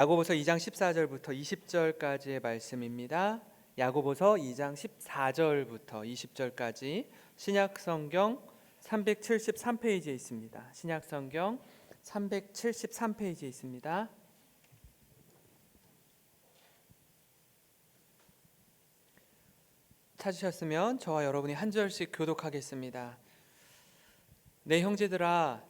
야고보서 2장 14절부터 20절까지의 말씀입니다. 야고보서 2장 14절부터 20절까지 신약 성경 373페이지에 있습니다. 신약 성경 373페이지에 있습니다. 찾으셨으면 저와 여러분이 한 절씩 교독하겠습니다. 내 형제들아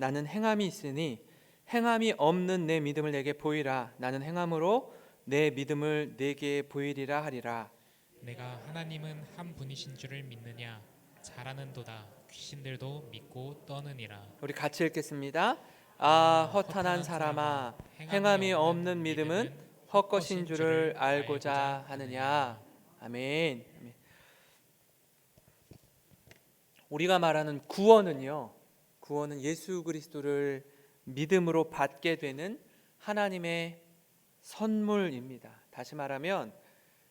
나는 행함이 있으니 행함이 없는 내 믿음을 내게 보이라 나는 행함으로 내 믿음을 내게 보이리라 하리라 내가 하나님은 한 분이신 줄을 믿느냐 잘하는도다 귀신들도 믿고 떠느니라 우리 같이 읽겠습니다. 아 허탄한 사람아 행함이 없는 믿음은 헛것인 줄을 알고자 하느냐. 아멘. 아멘. 우리가 말하는 구원은요. 구원은 예수 그리스도를 믿음으로 받게 되는 하나님의 선물입니다. 다시 말하면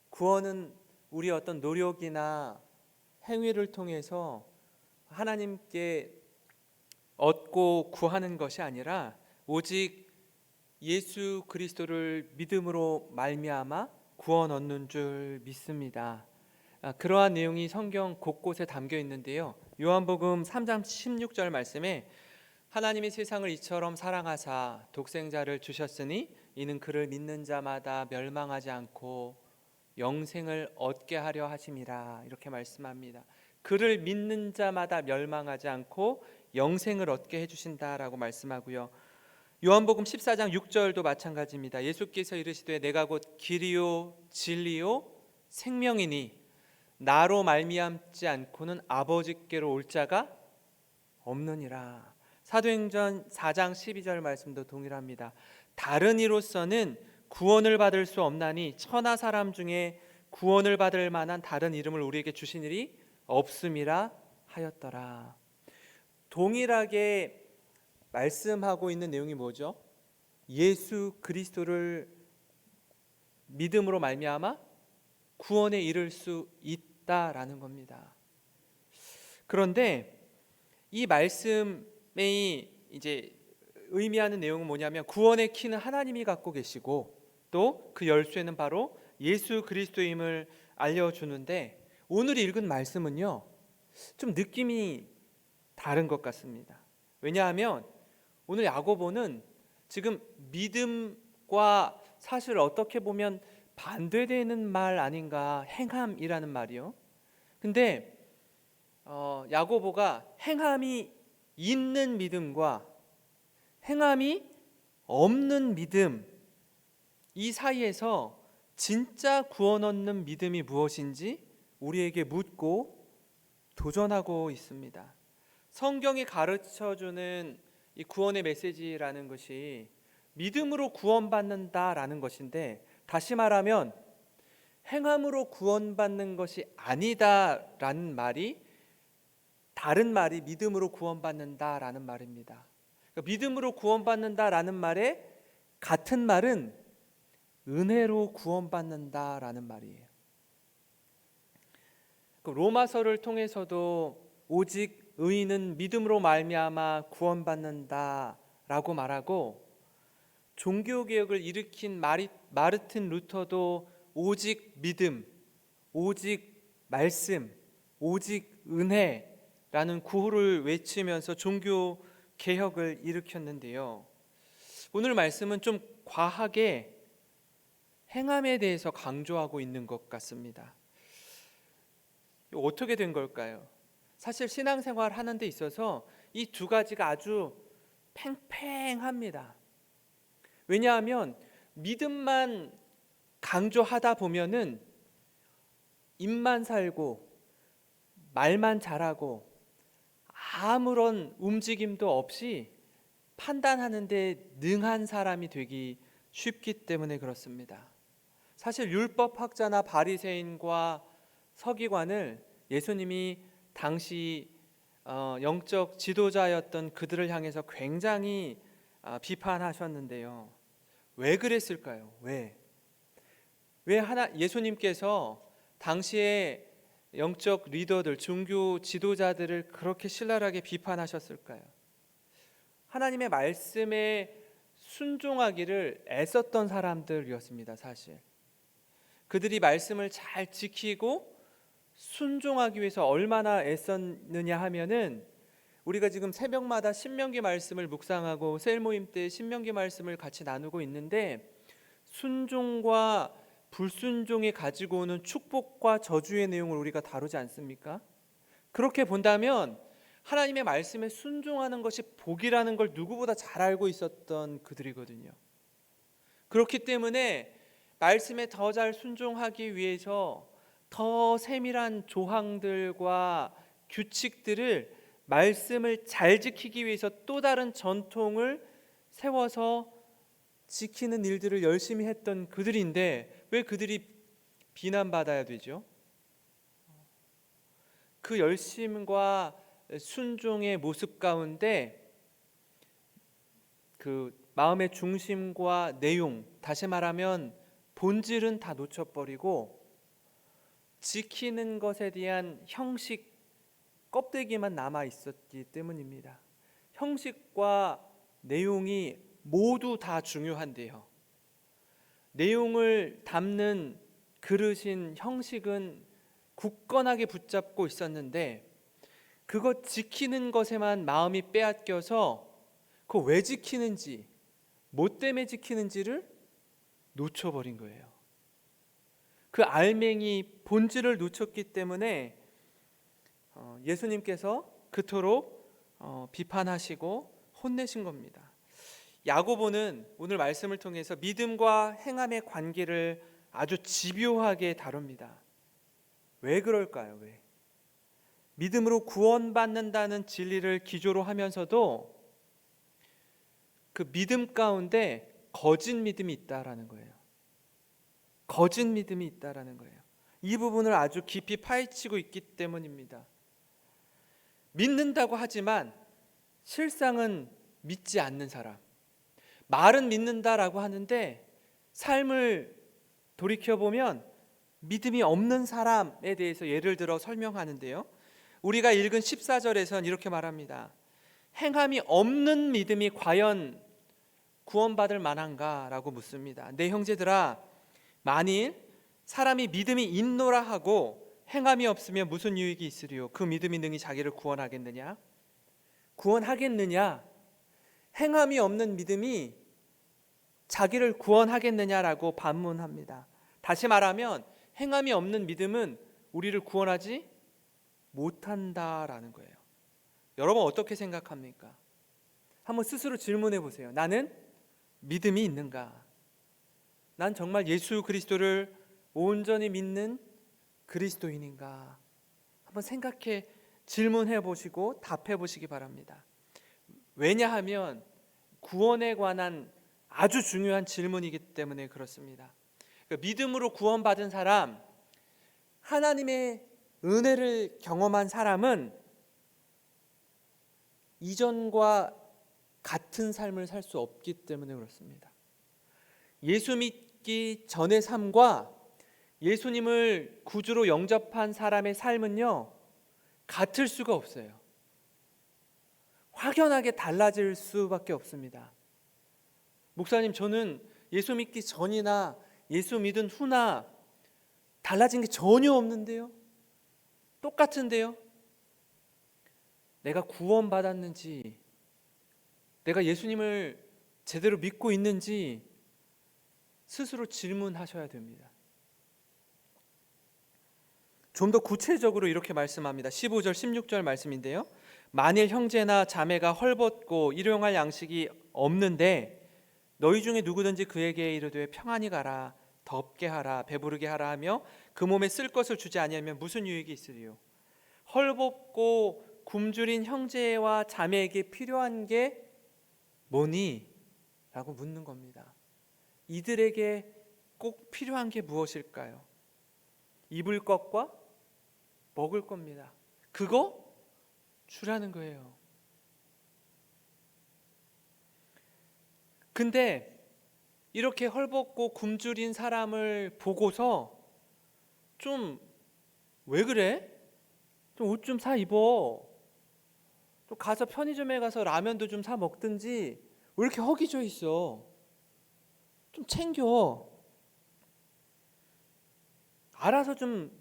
구원은 우리 어떤 노력이나 행위를 통해서 하나님께 얻고 구하는 것이 아니라 오직 예수 그리스도를 믿음으로 말미암아 구원 얻는 줄 믿습니다. 아, 그러한 내용이 성경 곳곳에 담겨 있는데요. 요한복음 3장 16절 말씀에 하나님이 세상을 이처럼 사랑하사 독생자를 주셨으니 이는 그를 믿는 자마다 멸망하지 않고 영생을 얻게 하려 하심이라 이렇게 말씀합니다. 그를 믿는 자마다 멸망하지 않고 영생을 얻게 해 주신다라고 말씀하고요. 요한복음 14장 6절도 마찬가지입니다. 예수께서 이르시되 내가 곧 길이요 진리요 생명이니 나로 말미암지 않고는 아버지께로 올 자가 없느니라. 사도행전 4장 12절 말씀도 동일합니다. 다른 이로서는 구원을 받을 수 없나니 천하 사람 중에 구원을 받을 만한 다른 이름을 우리에게 주신 일이 없음이라 하였더라. 동일하게 말씀하고 있는 내용이 뭐죠? 예수 그리스도를 믿음으로 말미암아 구원에 이를 수 있다 라는 겁니다. 그런데 이 말씀이 이제 의미하는 내용은 뭐냐면 구원의 키는 하나님이 갖고 계시고 또 그 열쇠는 바로 예수 그리스도임을 알려주는데 오늘 읽은 말씀은요 좀 느낌이 다른 것 같습니다. 왜냐하면 오늘 야고보는 지금 믿음과 사실 어떻게 보면 반대되는 말 아닌가 행함이라는 말이요. 근데 어, 야고보가 행함이 있는 믿음과 행함이 없는 믿음 이 사이에서 진짜 구원 얻는 믿음이 무엇인지 우리에게 묻고 도전하고 있습니다. 성경이 가르쳐 주는 이 구원의 메시지라는 것이 믿음으로 구원받는다라는 것인데 다시 말하면 행함으로 구원받는 것이 아니다라는 말이 다른 말이 믿음으로 구원받는다라는 말입니다. 그러니까 믿음으로 구원받는다라는 말에 같은 말은 은혜로 구원받는다라는 말이에요. 그 로마서를 통해서도 오직 의인은 믿음으로 말미암아 구원받는다라고 말하고 종교 개혁을 일으킨 마르틴 루터도 오직 믿음, 오직 말씀, 오직 은혜라는 구호를 외치면서 종교 개혁을 일으켰는데요. 오늘 말씀은 좀 과하게 행함에 대해서 강조하고 있는 것 같습니다. 어떻게 된 걸까요? 사실 신앙생활 하는 데 있어서 이 두 가지가 아주 팽팽합니다. 왜냐하면 믿음만 강조하다 보면은 입만 살고 말만 잘하고 아무런 움직임도 없이 판단하는데 능한 사람이 되기 쉽기 때문에 그렇습니다. 사실 율법학자나 바리새인과 서기관을 예수님이 당시 어, 영적 지도자였던 그들을 향해서 굉장히 아, 비판하셨는데요. 왜 그랬을까요? 왜? 왜 하나 예수님께서 당시에 영적 리더들, 종교 지도자들을 그렇게 신랄하게 비판하셨을까요? 하나님의 말씀에 순종하기를 애썼던 사람들이었습니다, 사실. 그들이 말씀을 잘 지키고 순종하기 위해서 얼마나 애썼느냐 하면은 우리가 지금 새벽마다 신명기 말씀을 묵상하고 셀 모임 때 신명기 말씀을 같이 나누고 있는데 순종과 불순종이 가지고 오는 축복과 저주의 내용을 우리가 다루지 않습니까? 그렇게 본다면 하나님의 말씀에 순종하는 것이 복이라는 걸 누구보다 잘 알고 있었던 그들이거든요. 그렇기 때문에 말씀에 더 잘 순종하기 위해서 더 세밀한 조항들과 규칙들을 말씀을 잘 지키기 위해서 또 다른 전통을 세워서 지키는 일들을 열심히 했던 그들인데 왜 그들이 비난받아야 되죠? 그 열심과 순종의 모습 가운데 그 마음의 중심과 내용, 다시 말하면 본질은 다 놓쳐버리고 지키는 것에 대한 형식 껍데기만 남아 있었기 때문입니다. 형식과 내용이 모두 다 중요한데요. 내용을 담는 그릇인 형식은 굳건하게 붙잡고 있었는데 그것 지키는 것에만 마음이 빼앗겨서 그 왜 지키는지 뭐 때문에 지키는지를 놓쳐버린 거예요. 그 알맹이 본질을 놓쳤기 때문에 어, 예수님께서 그토록 어, 비판하시고 혼내신 겁니다. 야고보는 오늘 말씀을 통해서 믿음과 행함의 관계를 아주 집요하게 다룹니다. 왜 그럴까요? 왜? 믿음으로 구원받는다는 진리를 기조로 하면서도 그 믿음 가운데 거짓 믿음이 있다라는 거예요. 거짓 믿음이 있다라는 거예요. 이 부분을 아주 깊이 파헤치고 있기 때문입니다. 믿는다고 하지만 실상은 믿지 않는 사람. 말은 믿는다라고 하는데 삶을 돌이켜 보면 믿음이 없는 사람에 대해서 예를 들어 설명하는데요. 우리가 읽은 14절에선 이렇게 말합니다. 행함이 없는 믿음이 과연 구원받을 만한가라고 묻습니다. 내 형제들아 만일 사람이 믿음이 있노라 하고 행함이 없으면 무슨 유익이 있으리요 그 믿음이 능히 자기를 구원하겠느냐 구원하겠느냐 행함이 없는 믿음이 자기를 구원하겠느냐라고 반문합니다. 다시 말하면 행함이 없는 믿음은 우리를 구원하지 못한다라는 거예요. 여러분 어떻게 생각합니까? 한번 스스로 질문해 보세요. 나는 믿음이 있는가? 난 정말 예수 그리스도를 온전히 믿는 그리스도인인가? 한번 생각해 질문해 보시고 답해 보시기 바랍니다. 왜냐하면 구원에 관한 아주 중요한 질문이기 때문에 그렇습니다. 그러니까 믿음으로 구원받은 사람, 하나님의 은혜를 경험한 사람은 이전과 같은 삶을 살 수 없기 때문에 그렇습니다. 예수 믿기 전의 삶과 예수님을 구주로 영접한 사람의 삶은요, 같을 수가 없어요. 확연하게 달라질 수밖에 없습니다. 목사님, 저는 예수 믿기 전이나 예수 믿은 후나 달라진 게 전혀 없는데요? 똑같은데요? 내가 구원받았는지, 내가 예수님을 제대로 믿고 있는지 스스로 질문하셔야 됩니다. 좀 더 구체적으로 이렇게 말씀합니다. 15절, 16절 말씀인데요. 만일 형제나 자매가 헐벗고 일용할 양식이 없는데 너희 중에 누구든지 그에게 이르되 평안히 가라 덥게 하라 배부르게 하라 하며 그 몸에 쓸 것을 주지 아니하면 무슨 유익이 있으리요 헐벗고 굶주린 형제와 자매에게 필요한 게 뭐니? 라고 묻는 겁니다. 이들에게 꼭 필요한 게 무엇일까요? 입을 것과 먹을 겁니다. 그거 주라는 거예요. 근데 이렇게 헐벗고 굶주린 사람을 보고서 좀 왜 그래? 좀 옷 좀 사 입어. 또 가서 편의점에 가서 라면도 좀 사 먹든지 왜 이렇게 허기져 있어? 좀 챙겨. 알아서 좀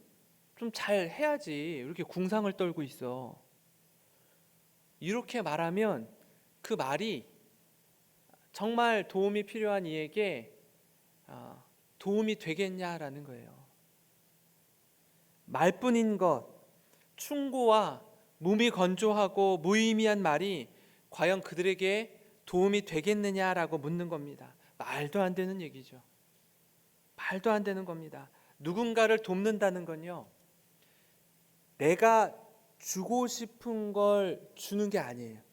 좀 잘 해야지. 왜 이렇게 궁상을 떨고 있어. 이렇게 말하면 그 말이 정말 도움이 필요한 이에게 아, 도움이 되겠냐라는 거예요. 말뿐인 것, 충고와 몸이 건조하고 무의미한 말이 과연 그들에게 도움이 되겠느냐라고 묻는 겁니다. 말도 안 되는 얘기죠. 말도 안 되는 겁니다. 누군가를 돕는다는 건요. 내가 주고 싶은 걸 주는 게 아니에요.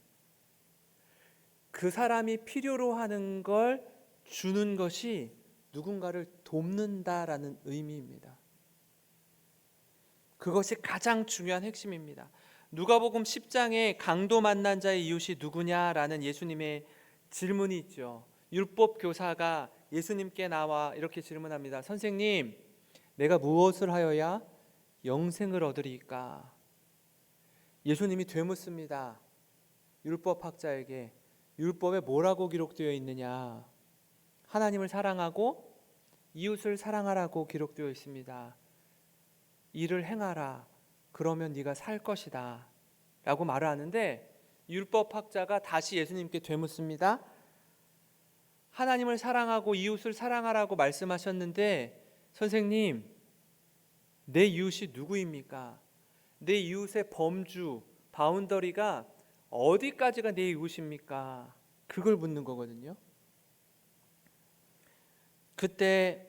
그 사람이 필요로 하는 걸 주는 것이 누군가를 돕는다라는 의미입니다. 그것이 가장 중요한 핵심입니다. 누가복음 10장에 강도 만난 자의 이웃이 누구냐라는 예수님의 질문이 있죠. 율법 교사가 예수님께 나와 이렇게 질문합니다. 선생님, 내가 무엇을 하여야 영생을 얻으리까? 예수님이 되묻습니다. 율법 학자에게 율법에 뭐라고 기록되어 있느냐? 하나님을 사랑하고 이웃을 사랑하라고 기록되어 있습니다. 이를 행하라. 그러면 네가 살 것이다. 라고 말을 하는데 율법 학자가 다시 예수님께 되묻습니다. 하나님을 사랑하고 이웃을 사랑하라고 말씀하셨는데 선생님 내 이웃이 누구입니까? 내 이웃의 범주 바운더리가 어디까지가 내 이웃입니까? 그걸 묻는 거거든요. 그때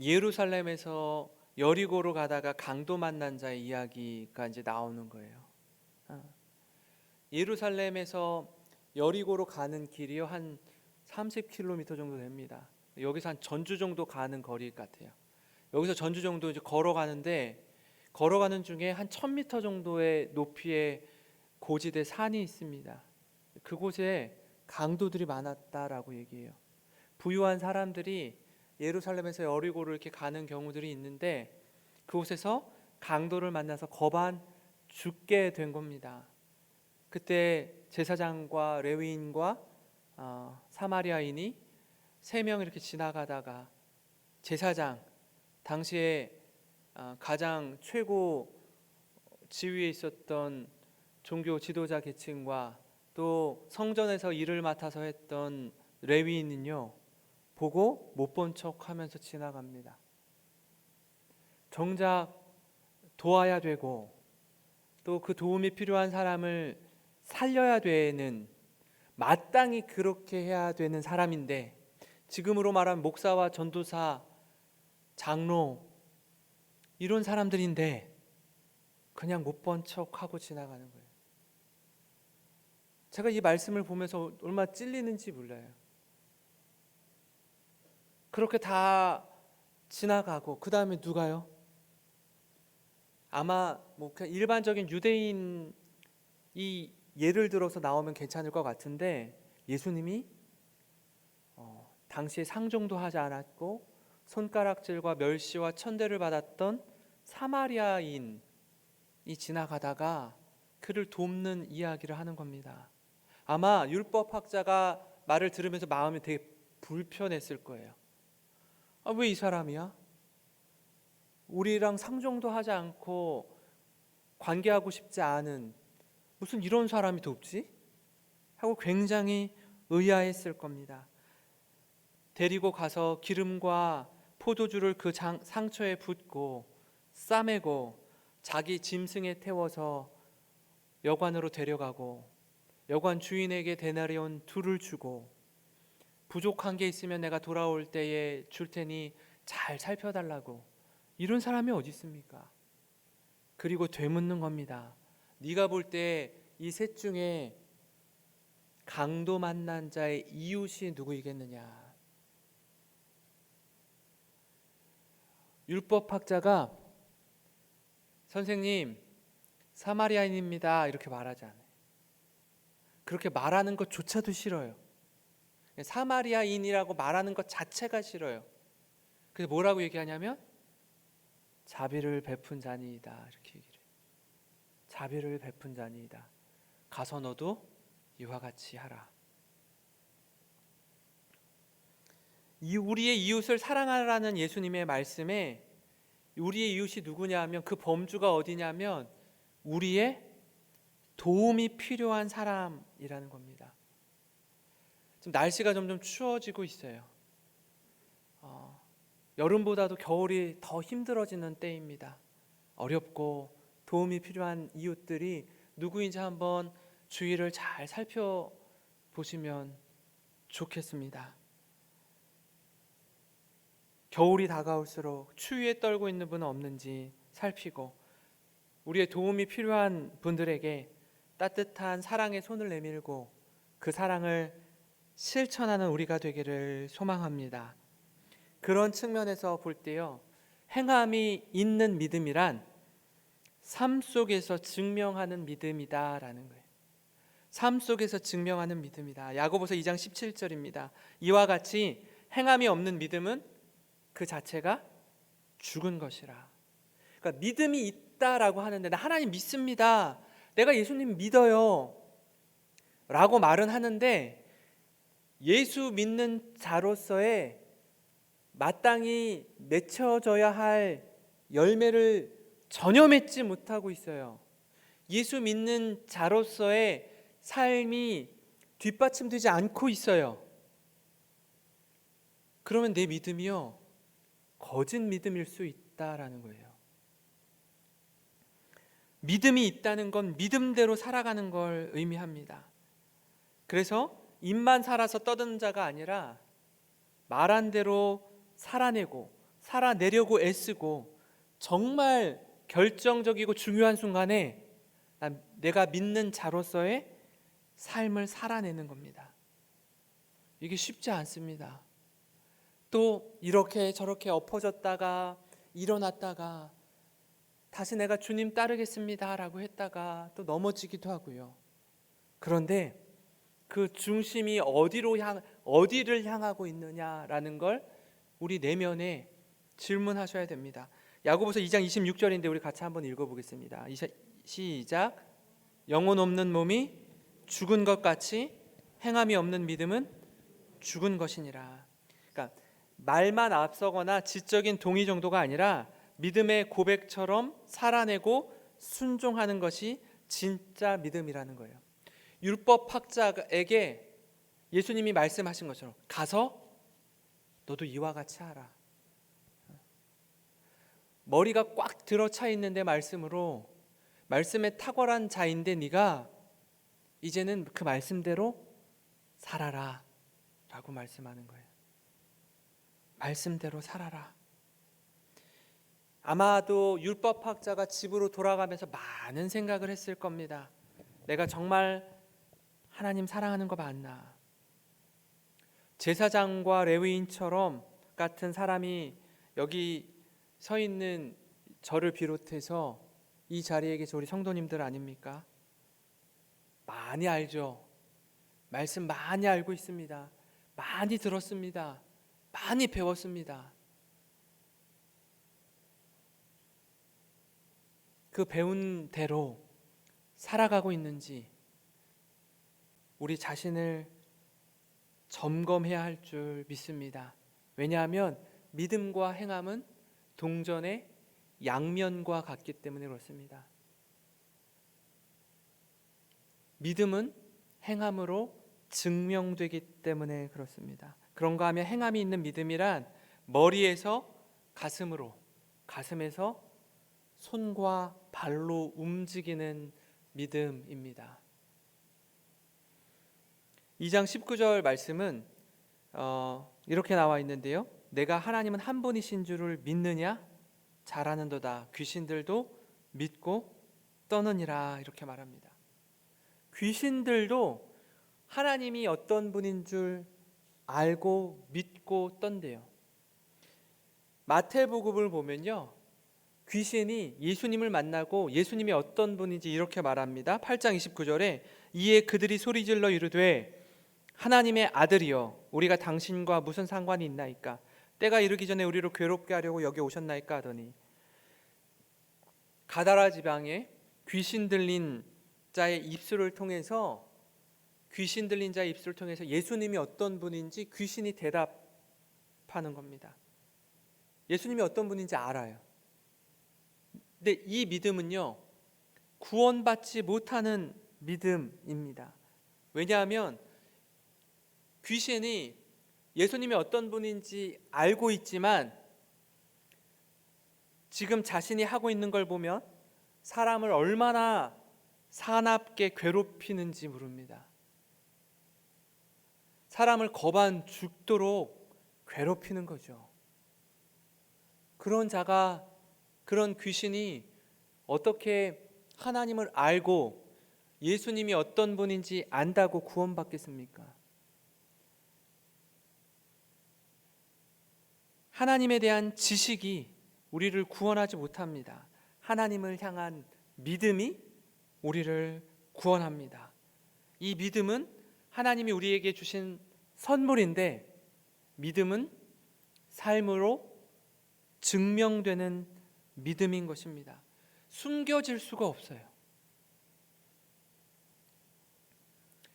예루살렘에서 여리고로 가다가 강도 만난 자의 이야기가 이제 나오는 거예요. 아. 예루살렘에서 여리고로 가는 길이요 한 30km 정도 됩니다. 여기서 한 전주 정도 가는 거리 같아요. 여기서 전주 정도 이제 걸어가는데 걸어가는 중에 한 1000m 정도의 높이의 고지대 산이 있습니다. 그곳에 강도들이 많았다라고 얘기해요. 부유한 사람들이 예루살렘에서 여리고를 이렇게 가는 경우들이 있는데 그곳에서 강도를 만나서 거반 죽게 된 겁니다. 그때 제사장과 레위인과 어, 사마리아인이 세 명 이렇게 지나가다가 제사장 당시에 어, 가장 최고 지위에 있었던 종교 지도자 계층과 또 성전에서 일을 맡아서 했던 레위인은요 보고 못 본 척하면서 지나갑니다. 정작 도와야 되고 또 그 도움이 필요한 사람을 살려야 되는 마땅히 그렇게 해야 되는 사람인데 지금으로 말하면 목사와 전도사, 장로 이런 사람들인데 그냥 못 본 척하고 지나가는 거예요. 제가 이 말씀을 보면서 얼마나 찔리는지 몰라요. 그렇게 다 지나가고 그 다음에 누가요? 아마 뭐 그냥 일반적인 유대인 이 예를 들어서 나오면 괜찮을 것 같은데 예수님이 어, 당시에 상종도 하지 않았고 손가락질과 멸시와 천대를 받았던 사마리아인이 지나가다가 그를 돕는 이야기를 하는 겁니다. 아마 율법 학자가 말을 들으면서 마음이 되게 불편했을 거예요. 아, 왜 이 사람이야? 우리랑 상종도 하지 않고 관계하고 싶지 않은 무슨 이런 사람이 돕지? 하고 굉장히 의아했을 겁니다. 데리고 가서 기름과 포도주를 그 장, 상처에 붓고 싸매고 자기 짐승에 태워서 여관으로 데려가고 여관 주인에게 데나리온 둘을 주고 부족한 게 있으면 내가 돌아올 때에 줄 테니 잘 살펴달라고 이런 사람이 어디 있습니까? 그리고 되묻는 겁니다. 네가 볼 때 이 셋 중에 강도 만난 자의 이웃이 누구이겠느냐? 율법학자가 선생님 사마리아인입니다 이렇게 말하지 않아요. 그렇게 말하는 것조차도 싫어요. 사마리아인이라고 말하는 것 자체가 싫어요. 그래서 뭐라고 얘기하냐면 자비를 베푼 자니이다 이렇게 얘기를. 자비를 베푼 자니이다. 가서 너도 이와 같이 하라. 이 우리의 이웃을 사랑하라는 예수님의 말씀에 우리의 이웃이 누구냐면 그 범주가 어디냐면 우리의 도움이 필요한 사람이라는 겁니다. 지금 날씨가 점점 추워지고 있어요. 어, 여름보다도 겨울이 더 힘들어지는 때입니다. 어렵고 도움이 필요한 이웃들이 누구인지 한번 주위를 잘 살펴보시면 좋겠습니다. 겨울이 다가올수록 추위에 떨고 있는 분은 없는지 살피고 우리의 도움이 필요한 분들에게 따뜻한 사랑의 손을 내밀고 그 사랑을 실천하는 우리가 되기를 소망합니다. 그런 측면에서 볼 때요. 행함이 있는 믿음이란 삶 속에서 증명하는 믿음이다라는 거예요. 삶 속에서 증명하는 믿음이다. 야고보서 2장 17절입니다. 이와 같이 행함이 없는 믿음은 그 자체가 죽은 것이라. 그러니까 믿음이 있다라고 하는데 나 하나님 믿습니다. 내가 예수님 믿어요. 라고 말은 하는데 예수 믿는 자로서의 마땅히 맺혀져야 할 열매를 전혀 맺지 못하고 있어요. 예수 믿는 자로서의 삶이 뒷받침되지 않고 있어요. 그러면 내 믿음이요 거짓 믿음일 수 있다라는 거예요. 믿음이 있다는 건 믿음대로 살아가는 걸 의미합니다. 그래서 입만 살아서 떠드는 자가 아니라 말한 대로 살아내고 살아내려고 애쓰고 정말 결정적이고 중요한 순간에 난 내가 믿는 자로서의 삶을 살아내는 겁니다. 이게 쉽지 않습니다. 또 이렇게 저렇게 엎어졌다가 일어났다가 다시 내가 주님 따르겠습니다라고 했다가 또 넘어지기도 하고요. 그런데 그 중심이 어디로 향 어디를 향하고 있느냐라는 걸 우리 내면에 질문하셔야 됩니다. 야고보서 2장 26절인데 우리 같이 한번 읽어 보겠습니다. 시작. 영혼 없는 몸이 죽은 것 같이 행함이 없는 믿음은 죽은 것이니라. 그러니까 말만 앞서거나 지적인 동의 정도가 아니라 믿음의 고백처럼 살아내고 순종하는 것이 진짜 믿음이라는 거예요. 율법 학자에게 예수님이 말씀하신 것처럼 가서 너도 이와 같이 하라. 머리가 꽉 들어차 있는데 말씀으로 말씀에 탁월한 자인데 네가 이제는 그 말씀대로 살아라라고 말씀하는 거예요. 말씀대로 살아라. 아마도 율법학자가 집으로 돌아가면서 많은 생각을 했을 겁니다. 내가 정말 하나님 사랑하는 거 맞나? 제사장과 레위인처럼 같은 사람이 여기 서 있는 저를 비롯해서 이 자리에 계신 우리 성도님들 아닙니까? 많이 알죠. 말씀 많이 알고 있습니다. 많이 들었습니다. 많이 배웠습니다. 그 배운 대로 살아가고 있는지 우리 자신을 점검해야 할 줄 믿습니다. 왜냐하면 믿음과 행함은 동전의 양면과 같기 때문에 그렇습니다. 믿음은 행함으로 증명되기 때문에 그렇습니다. 그런가 하면 행함이 있는 믿음이란 머리에서 가슴으로, 가슴에서 손과 발로 움직이는 믿음입니다. 2장 19절 말씀은 어, 이렇게 나와 있는데요. 내가 하나님은 한 분이신 줄을 믿느냐? 잘하는도다. 귀신들도 믿고 떠느니라 이렇게 말합니다. 귀신들도 하나님이 어떤 분인 줄 알고 믿고 떤대요. 마태복음을 보면요. 귀신이 예수님을 만나고 예수님이 어떤 분인지 이렇게 말합니다. 8장 29절에 이에 그들이 소리질러 이르되 하나님의 아들이여 우리가 당신과 무슨 상관이 있나이까 때가 이르기 전에 우리를 괴롭게 하려고 여기 오셨나이까 하더니 가다라 지방에 귀신 들린 자의 입술을 통해서 귀신 들린 자의 입술을 통해서 예수님이 어떤 분인지 귀신이 대답하는 겁니다. 예수님이 어떤 분인지 알아요. 근데 이 믿음은요, 구원받지 못하는 믿음입니다. 왜냐하면 귀신이 예수님이 어떤 분인지 알고 있지만 지금 자신이 하고 있는 걸 보면 사람을 얼마나 사납게 괴롭히는지 모릅니다. 사람을 거반 죽도록 괴롭히는 거죠. 그런 자가 그런 귀신이 어떻게 하나님을 알고 예수님이 어떤 분인지 안다고 구원받겠습니까? 하나님에 대한 지식이 우리를 구원하지 못합니다. 하나님을 향한 믿음이 우리를 구원합니다. 이 믿음은 하나님이 우리에게 주신 선물인데 믿음은 삶으로 증명되는 믿음인 것입니다. 숨겨질 수가 없어요.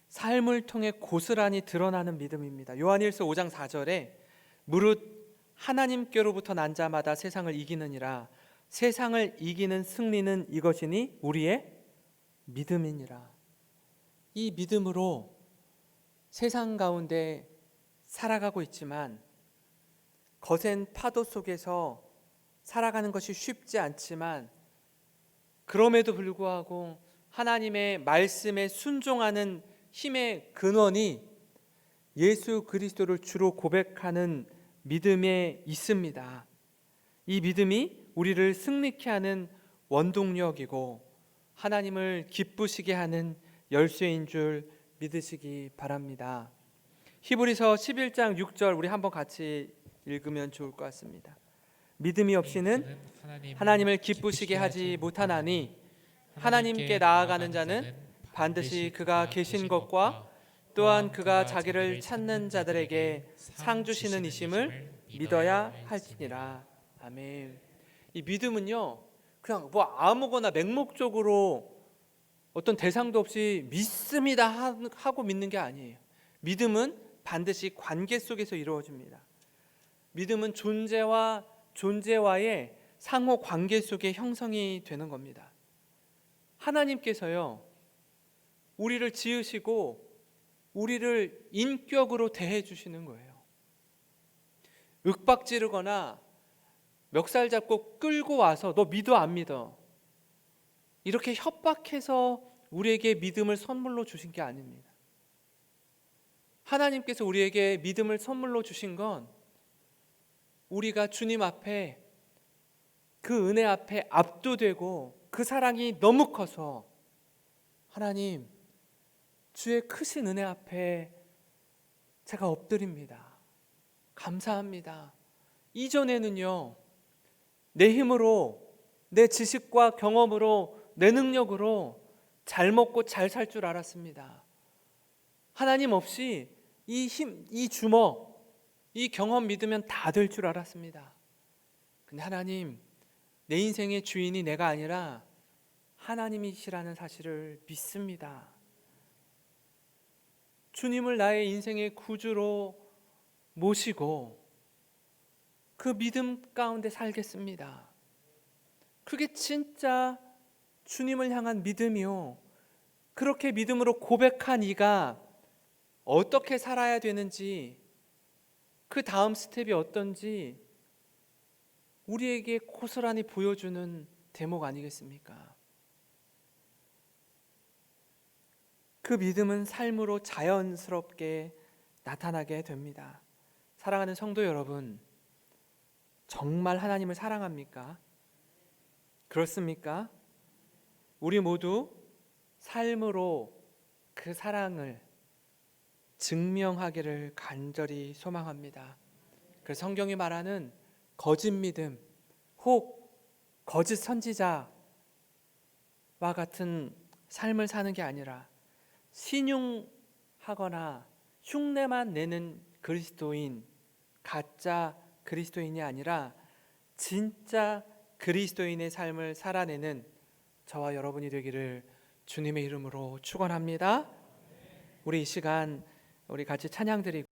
삶을 통해 고스란히 드러나는 믿음입니다. 요한일서 5장 4절에 무릇 하나님께로부터 난 자마다 세상을 이기느니라 세상을 이기는 승리는 이것이니 우리의 믿음이니라. 이 믿음으로 세상 가운데 살아가고 있지만 거센 파도 속에서 살아가는 것이 쉽지 않지만 그럼에도 불구하고 하나님의 말씀에 순종하는 힘의 근원이 예수 그리스도를 주로 고백하는 믿음에 있습니다. 이 믿음이 우리를 승리케 하는 원동력이고 하나님을 기쁘시게 하는 열쇠인 줄 믿으시기 바랍니다. 히브리서 11장 6절 우리 한번 같이 읽으면 좋을 것 같습니다. 믿음이 없이는 하나님을 기쁘시게 하지 못하나니 하나님께 나아가는 자는 반드시 그가 계신 것과 또한 그가 자기를 찾는 자들에게 상 주시는 이심을 믿어야 할지니라. 아멘. 이 믿음은요. 그냥 뭐 아무거나 맹목적으로 어떤 대상도 없이 믿습니다 하고 믿는 게 아니에요. 믿음은 반드시 관계 속에서 이루어집니다. 믿음은 존재와 존재와의 상호 관계 속에 형성이 되는 겁니다. 하나님께서요. 우리를 지으시고 우리를 인격으로 대해 주시는 거예요. 윽박 지르거나 멱살 잡고 끌고 와서 너 믿어 안 믿어? 이렇게 협박해서 우리에게 믿음을 선물로 주신 게 아닙니다. 하나님께서 우리에게 믿음을 선물로 주신 건 우리가 주님 앞에 그 은혜 앞에 압도되고 그 사랑이 너무 커서 하나님 주의 크신 은혜 앞에 제가 엎드립니다. 감사합니다. 이전에는요, 내 힘으로, 내 지식과 경험으로, 내 능력으로 잘 먹고 잘 살 줄 알았습니다. 하나님 없이 이 힘, 이 주먹, 이 경험 믿으면 다 될 줄 알았습니다. 근데 하나님, 내 인생의 주인이 내가 아니라 하나님이시라는 사실을 믿습니다. 주님을 나의 인생의 구주로 모시고 그 믿음 가운데 살겠습니다. 그게 진짜 주님을 향한 믿음이요. 그렇게 믿음으로 고백한 이가 어떻게 살아야 되는지 그 다음 스텝이 어떤지 우리에게 고스란히 보여주는 대목 아니겠습니까? 그 믿음은 삶으로 자연스럽게 나타나게 됩니다. 사랑하는 성도 여러분, 정말 하나님을 사랑합니까? 그렇습니까? 우리 모두 삶으로 그 사랑을 증명하기를 간절히 소망합니다. 그 성경이 말하는 거짓 믿음, 혹 거짓 선지자와 같은 삶을 사는 게 아니라 신용하거나 흉내만 내는 그리스도인, 가짜 그리스도인이 아니라 진짜 그리스도인의 삶을 살아내는 저와 여러분이 되기를 주님의 이름으로 축원합니다. 우리 이 시간 우리 같이 찬양 드리고